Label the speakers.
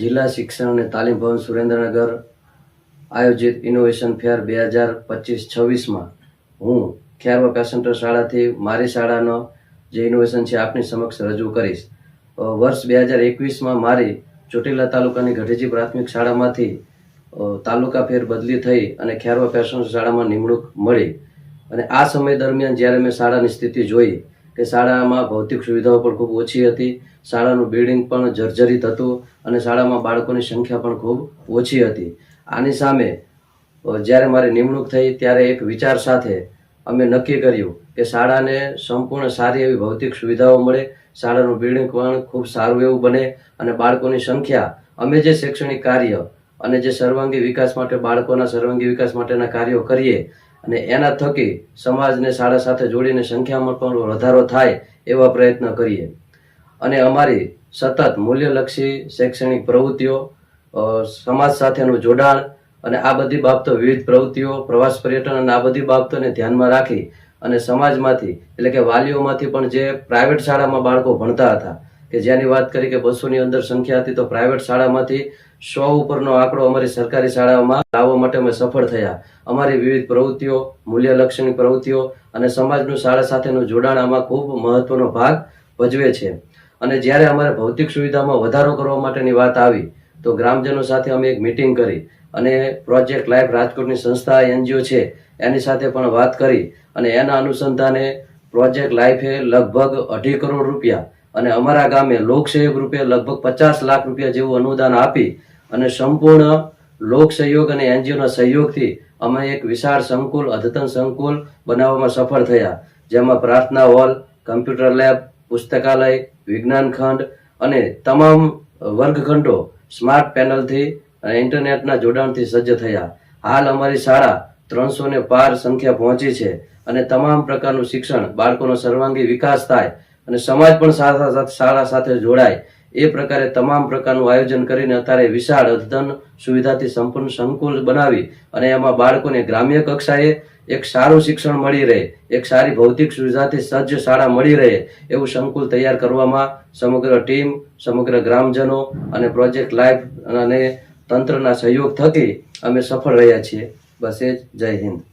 Speaker 1: જિલ્લા શિક્ષણ અને તાલીમ ભવન સુરેન્દ્રનગર આયોજિત ઇનોવેશન ફેર બે હજાર પચીસ છવ્વીસમાં હું ખ્યારવા પેસેન્ટર શાળાથી મારી શાળાનો જે ઇનોવેશન છે આપની સમક્ષ રજૂ કરીશ. વર્ષ બે હજાર એકવીસમાં મારી ચોટીલા તાલુકાની ગઢેજી પ્રાથમિક શાળામાંથી તાલુકા ફેર બદલી થઈ અને ખ્યારવા પેસેન્ટર શાળામાં નિમણૂક મળી. અને આ સમય દરમિયાન જ્યારે મેં શાળાની સ્થિતિ જોઈ કે શાળામાં ભૌતિક સુવિધાઓ પણ ખૂબ ઓછી હતી. શાળાનું બિલ્ડિંગ પણ જર્જરિત હતું અને શાળામાં બાળકોની સંખ્યા પણ ખૂબ ઓછી હતી. આની સામે જ્યારે મારી નિમણૂક થઈ ત્યારે એક વિચાર સાથે અમે નક્કી કર્યું કે શાળાને સંપૂર્ણ સારી એવી ભૌતિક સુવિધાઓ મળે. શાળાનું બિલ્ડિંગ પણ ખૂબ સારું એવું બને અને બાળકોની સંખ્યા, અમે જે શૈક્ષણિક કાર્ય અને જે સર્વાંગી વિકાસ માટે, બાળકોના સર્વાંગી વિકાસ માટેના કાર્યો કરીએ અને એના થકી સમાજને શાળા સાથે જોડીને સંખ્યામાં પણ વધારો થાય એવા પ્રયત્ન કરીએ. અને અમારી સતત મૂલ્યલક્ષી શૈક્ષણિક પ્રવૃત્તિઓ સમાજ સાથેનું જોડાણ અને આ બધી બાબતો વિવિધ પ્રવૃત્તિઓ, પ્રવાસ પર્યટન અને આ બધી બાબતોને ધ્યાનમાં રાખી અને સમાજમાંથી, એટલે કે વાલીઓમાંથી પણ જે પ્રાઇવેટ શાળામાં બાળકો ભણતા હતા, કે જેની વાત કરી કે બસોની અંદર સંખ્યા હતી તો પ્રાઇવેટ શાળામાંથી સો ઉપરનો આંકડો અમારી સરકારી શાળાઓમાં લાવવા માટે અમે સફળ થયા. અમારી વિવિધ પ્રવૃત્તિઓ, મૂલ્યલક્ષણી પ્રવૃત્તિઓ અને સમાજનું શાળા સાથેનું જોડાણ આમાં ખૂબ મહત્વનો ભાગ ભજવે છે. અને જ્યારે અમારે ભૌતિક સુવિધામાં વધારો કરવા માટેની વાત આવી, તો ગ્રામજનો સાથે અમે એક મિટિંગ કરી અને પ્રોજેક્ટ લાઈફ રાજકોટની સંસ્થા એનજીઓ છે, એની સાથે પણ વાત કરી અને એના અનુસંધાને પ્રોજેક્ટ લાઈફે લગભગ અઢી કરોડ રૂપિયા અને અમારા ગામે લોકસેવક રૂપે લગભગ પચાસ લાખ રૂપિયા જેવું અનુદાન આપી અને સંપૂર્ણ લોક સહયોગ અને એનજીઓના સહયોગથી અમે એક વિશાળ સંકુલ, અદ્યતન સંકુલ બનાવવામાં સફળ થયા. જેમાં પ્રાર્થના હોલ, કમ્પ્યુટર લેબ, પુસ્તકાલય, વિજ્ઞાન ખંડ અને તમામ વર્ગખંડો સ્માર્ટ પેનલથી ઇન્ટરનેટના જોડાણથી સજ્જ થયા. હાલ અમારી શાળા ત્રણસો ને પાર સંખ્યા પહોંચી છે અને તમામ પ્રકારનું શિક્ષણ, બાળકોનો સર્વાંગી વિકાસ થાય અને સમાજ પણ સારા સાથે, શાળા સાથે જોડાય. એ પ્રકારે તમામ પ્રકારનું આયોજન કરીને અત્યારે વિશાળ અદ્યતન સુવિધાથી સંપૂર્ણ સંકુલ બનાવી અને એમાં બાળકોને ગ્રામ્ય કક્ષાએ એક સારું શિક્ષણ મળી રહે, એક સારી ભૌતિક સુવિધાથી સજ્જ શાળા મળી રહે એવું સંકુલ તૈયાર કરવામાં સમગ્ર ટીમ, સમગ્ર ગ્રામજનો અને પ્રોજેક્ટ લાઈફ અને તંત્રના સહયોગ થકી અમે સફળ રહ્યા છીએ. બસ એ જય હિન્દ.